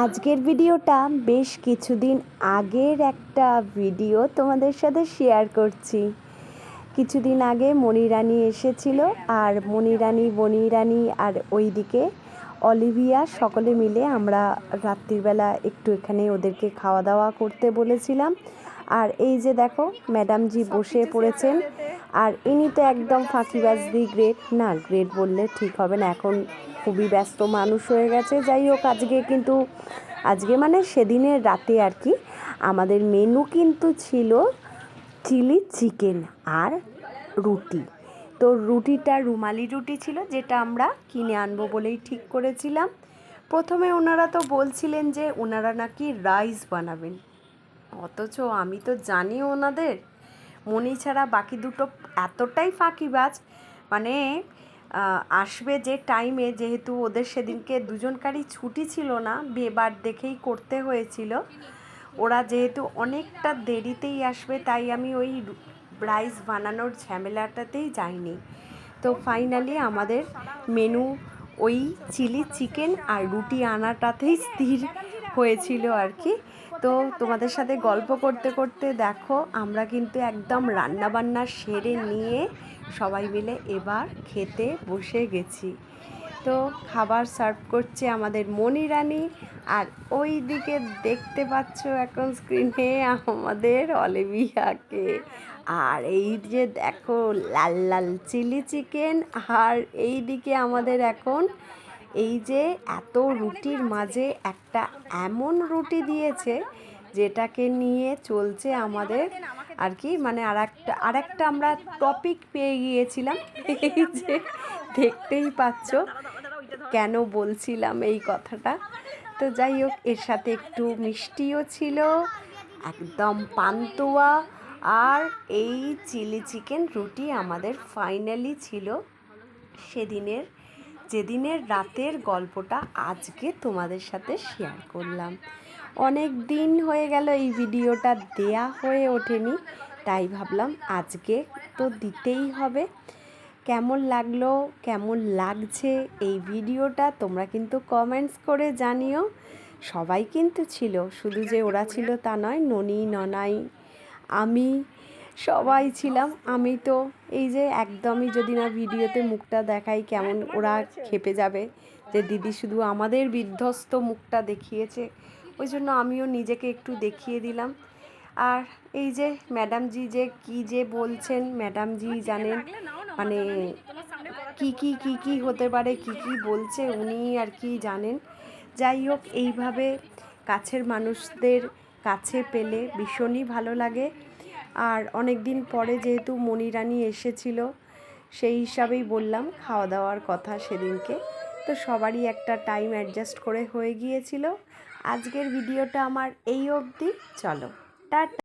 আজকের ভিডিওটা বেশ কিছুদিন আগের একটা ভিডিও তোমাদের সাথে শেয়ার করছি। কিছুদিন আগে মনিরানি এসেছিল আর মণিরানী বনিরানী আর ওইদিকে অলিভিয়া সকলে মিলে আমরা রাত্রিবেলা একটু এখানে ওদেরকে খাওয়া দাওয়া করতে বলেছিলাম। আর এই যে দেখো, ম্যাডামজি বসে পড়েছেন। আর ইনি তো একদম ফাঁকিবাজদি গ্রেট না গ্রেট বললে ঠিক হবে না, এখন খুবই ব্যস্ত মানুষ হয়ে গেছে। যাই হোক, আজকে কিন্তু, আজকে মানে সেদিনের রাতে আর কি, আমাদের মেনু কিন্তু ছিল চিলি চিকেন আর রুটি। তো রুটিটা রুমালি রুটি ছিল, যেটা আমরা কিনে আনব বলেই ঠিক করেছিলাম। প্রথমে ওনারা তো বলছিলেন যে, ওনারা নাকি রাইস বানাবেন। অথচ আমি তো জানি ওনাদের। মনি ছাড়া বাকি দুটো এতটাই ফাঁকিবাজ। মানে আসবে যে টাইমে যেহেতু ওদের সেদিনকে দুজনকারই ছুটি ছিল না বেবার দেখেই করতে হয়েছিল। ওরা যেহেতু অনেকটা দেরিতেই আসবে, তাই আমি ওই রাইস বানানোর ঝামেলাটাতেই যাইনি। তো ফাইনালি আমাদের মেনু ওই চিলি চিকেন আর রুটি আনাটাতেই স্থির। হয়েছিল আর কি। তো তোমাদের সাথে গল্প করতে করতে দেখো, আমরা কিন্তু একদম রান্না বান্না সেরে নিয়ে সবাই মিলে এবার খেতে বসে গেছি। তো খাবার সার্ভ করছে আমাদের মণিরানী, আর ওই দিকে দেখতে পাচ্ছ এখন স্ক্রিনে আমাদের অলিভিয়াকে। আর এই যে দেখো, লাল লাল চিলি চিকেন, আর এই দিকে আমাদের এখন এই যে এত রুটির মাঝে একটা এমন রুটি দিয়েছে যেটাকে নিয়ে চলছে আমাদের আর কি মানে আর একটা আর একটা আমরা টপিক পেয়ে গিয়েছিলাম। এই যে দেখতেই পাচ্ছ কেন বলছিলাম এই কথাটা। তো যাই হোক, এর সাথে একটু মিষ্টিও ছিল, একদম পান্তুয়া, আর এই চিলি চিকেন রুটি আমাদের ফাইনালি ছিল সেদিনের যেদিনের রাতের গল্পটা আজকে তোমাদের সাথে শেয়ার করলাম। অনেক দিন হয়ে গেল এই ভিডিওটা দেয়া হয়ে ওঠেনি, তাই ভাবলাম আজকে তো দিতেই হবে। কেমন লাগল, কেমন লাগছে এই ভিডিওটা তোমরা কিন্তু কমেন্টস করে জানিও। সবাই কিন্তু ছিল, শুধু যে ওরা ছিল তা নয়, ননি, ননাই, আমি সবাই ছিলাম। আমি তো এই যে একদমই যদি না ভিডিওতে মুখটা দেখাই কেমন ওরা খেপে যাবে, যে দিদি শুধু আমাদের বিধ্বস্ত মুখটা দেখিয়েছে, ওই জন্য আমিও নিজেকে একটু দেখিয়ে দিলাম। আর এই যে ম্যাডামজি যে কি যে বলছেন ম্যাডামজি জানেন মানে কি কি কি কি হতে পারে, কি কি বলছে উনি আর কি জানেন। যাই হোক, এইভাবে কাছের মানুষদের কাছে পেলে ভীষণই ভালো লাগে। আর অনেক দিন পরে যেহেতু মনিরানি এসেছিল, সেই হিসাবেই বললাম খাওয়া দাওয়ার কথা সেদিনকে। তো সবারই একটা টাইম অ্যাডজাস্ট করে হয়ে গিয়েছিল। আজকের ভিডিওটা আমার এই অবধি। চলো, টাটা।